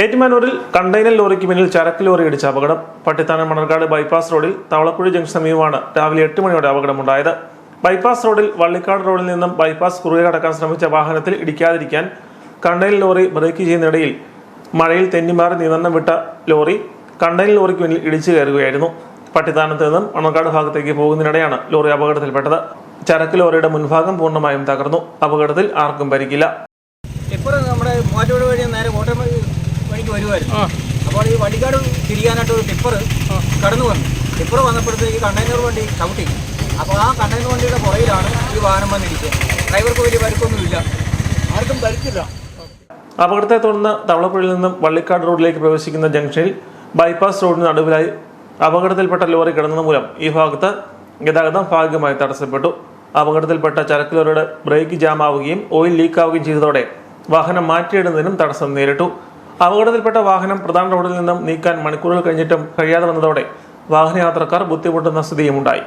ഏറ്റുമാനൂരിൽ container ലോറിക്ക് പിന്നിൽ ചരക്ക് lorry ഇടിച്ച അപകടം. പട്ടിത്താനം മണർക്കാട് ബൈപ്പാസ് റോഡിൽ തവളക്കുഴി ജംഗ്ഷൻ സമീപമാണ് രാവിലെ എട്ട് മണിയോടെ അപകടമുണ്ടായത്. ബൈപ്പാസ് റോഡിൽ വള്ളിക്കാട് റോഡിൽ നിന്നും ബൈപ്പാസ് കുറുകെ കടക്കാൻ ശ്രമിച്ച വാഹനത്തിൽ ഇടിക്കാതിരിക്കാൻ കണ്ടെയ്നർ ലോറി ബ്രേക്ക് ചെയ്യുന്നിടയിൽ മഴയിൽ തെന്നിമാറി നിയന്ത്രണം വിട്ട ലോറി കണ്ടെയ്നർ ലോറിക്ക് പിന്നിൽ ഇടിച്ചു കയറുകയായിരുന്നു. പട്ടിത്താനത്ത് നിന്നും മണർക്കാട് ഭാഗത്തേക്ക് പോകുന്നതിനിടെയാണ് ലോറി അപകടത്തിൽപ്പെട്ടത്. ചരക്ക് ലോറിയുടെ മുൻഭാഗം പൂർണമായും തകർന്നു. അപകടത്തിൽ ആർക്കും പരിക്കില്ല. ഇപ്പോൾ നമ്മുടെ മാറ്റോട് വഴി നേരെ കോട്ടയം വരുമായിരുന്നു അപ്പോൾ ഈ വണ്ടിക്കാട് തിരിയാനായിട്ട് ഒരു ടിപ്പർ കടന്നു വന്നു. ടിപ്പർ വന്നപ്പോഴത്തേക്ക് കണ്ടെയ്നർ വണ്ടി ചവിട്ടി. അപ്പോൾ ആ കണ്ടെയ്നർ വണ്ടിയുടെ പുറയിലാണ് ഈ വാഹനം വന്നിരിക്കുന്നത്. ഡ്രൈവർക്ക് വലിയ പരുക്കൊന്നുമില്ല. ആർക്കും പരിക്കില്ല അപകടത്തെ തുടർന്ന് തവളപ്പുഴയിൽ നിന്നും വള്ളിക്കാട് റോഡിലേക്ക് പ്രവേശിക്കുന്ന ജംഗ്ഷനിൽ ബൈപ്പാസ് റോഡിന് നടുവിലായി അപകടത്തിൽപ്പെട്ട ലോറി കിടന്നത് മൂലം ഈ ഭാഗത്ത് ഗതാഗതം ഭാഗികമായി തടസ്സപ്പെട്ടു. അപകടത്തിൽപ്പെട്ട ചരക്ക് ലോറിയുടെ ബ്രേക്ക് ജാം ആവുകയും ഓയിൽ ലീക്കാവുകയും ചെയ്തതോടെ വാഹനം മാറ്റിയിടുന്നതിനും തടസ്സം നേരിട്ടു. അപകടത്തിൽപ്പെട്ട വാഹനം പ്രധാന റോഡിൽ നിന്നും നീക്കാൻ മണിക്കൂറുകൾ കഴിഞ്ഞിട്ടും കഴിയാതെ വന്നതോടെ വാഹനയാത്രക്കാർ ബുദ്ധിമുട്ടുന്ന സ്ഥിതിയും ഉണ്ടായി